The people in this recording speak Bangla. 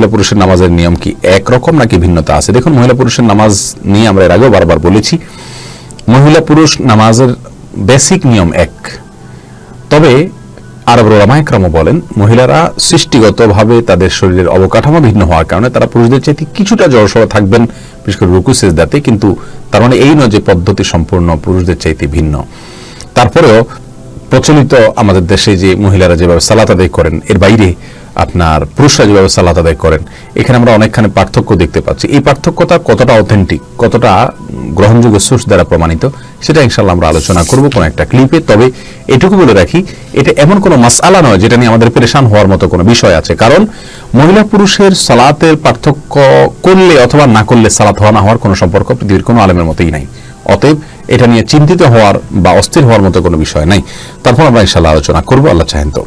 মহিলা পুরুষের নামাজের নিয়ম কি একরকম নাকি ভিন্নতা আছে? দেখুন, মহিলা পুরুষের নামাজ নিয়ে আমরা এর আগেও বারবার বলেছি, মহিলা পুরুষ নামাজের বেসিক নিয়ম এক। তবে আরব রামায়ক্রম বলেন, মহিলারা সৃষ্টিগতভাবে তাদের শরীরের অবকাঠামো ভিন্ন হওয়ার কারণে তারা পুরুষদের চাইতে কিছুটা জড়সড় থাকবেন, বিশেষ করে রুকু, সেজদাতে, কিন্তু তার মানে এই নয় যে পদ্ধতি সম্পূর্ণ পুরুষদের চাইতে ভিন্ন। তারপরেও প্রচলিত আমাদের দেশে যে মহিলারা যেভাবে সালাত আদায় করেন, এর বাইরে আপনার পুরুষরা যেভাবে সালাত আদায় করেন, এখানে আমরা অনেকখানি পার্থক্য দেখতে পাচ্ছি। এই পার্থক্যটা কতটা অথেন্টিক কতটা গ্রহণযোগ্য সোর্স দ্বারা প্রমাণিত, সেটা ইনশাল্লাহ আমরা আলোচনা করব কোন একটা ক্লিপে তবে এটুকু বলে রাখি, এটা এমন কোনো মাসআলা নয় যেটা নিয়ে আমাদের পেরেশান হওয়ার মতো কোনো বিষয় আছে। কারণ মহিলা পুরুষের সালাতের পার্থক্য করলে অথবা না করলে সালাত হওয়া না হওয়ার কোনো সম্পর্ক পৃথিবীর কোনো আলেমের মতোই নাই। অতএব এটা নিয়ে চিন্তিত হওয়ার বা অস্থির হওয়ার মতো কোনো বিষয় নাই। তারপর আমরা ইনশাল্লাহ আলোচনা করব, আল্লাহ চাহেন তো।